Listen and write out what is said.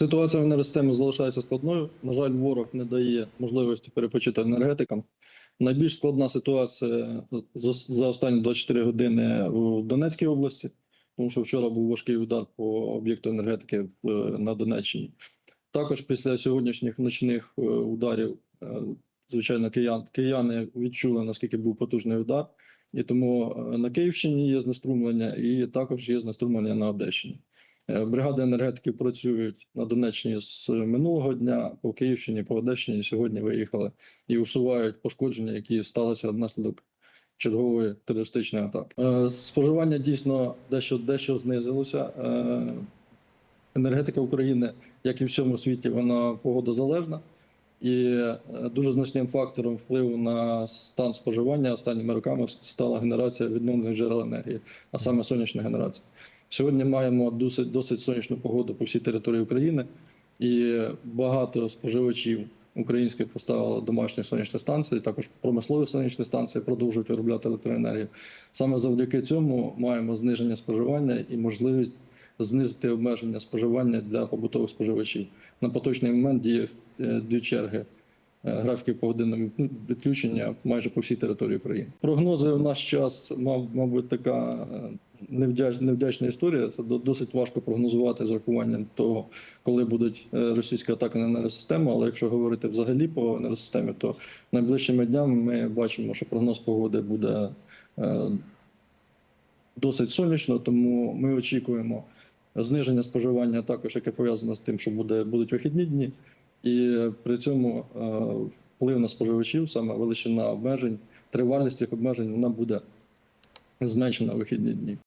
Ситуація в енергосистемі залишається складною. На жаль, ворог не дає можливості перепочити енергетикам. Найбільш складна ситуація за, останні 24 години в Донецькій області, тому що вчора був важкий удар по об'єкту енергетики на Донеччині. Також після сьогоднішніх ночних е, ударів, е, звичайно, киян, кияни відчули, наскільки був потужний удар. І тому е, на Київщині є знеструмлення, і також є знеструмлення на Одещині. Е, Бригади енергетиків працюють на Донеччині з минулого дня, по Київщині, по Одещині сьогодні виїхали і усувають пошкодження, які сталися внаслідок чергової терористичної атаки. Е, Споживання дійсно дещо дещо знизилося. Е, Енергетика України, як і в всьому світі, вона погодозалежна. І дуже значним фактором впливу на стан споживання останніми роками стала генерація відновлених джерел енергії, а саме сонячна генерація. Сьогодні маємо досить, досить сонячну погоду по всій території України, і багато споживачів українських поставили домашні сонячні станції, також промислові сонячні станції продовжують виробляти електроенергію. Саме завдяки цьому маємо зниження споживання і можливість знизити обмеження споживання для побутових споживачів. На поточний момент діє е, дві черги е, графіків погодинного відключення майже по всій території України. Прогнози в наш час, мабуть, така е, невдяч, невдячна історія. Це досить важко прогнозувати з урахуванням того, коли будуть е, російські атаки на енергосистему. Але якщо говорити взагалі по енергосистемі, то найближчими днями ми бачимо, що прогноз погоди буде е, досить сонячно, тому ми очікуємо зниження споживання також, яке пов'язане з тим, що буде, будуть вихідні дні, і при цьому е, вплив на споживачів, саме величина обмежень, тривалість цих обмежень, вона буде зменшена в вихідні дні.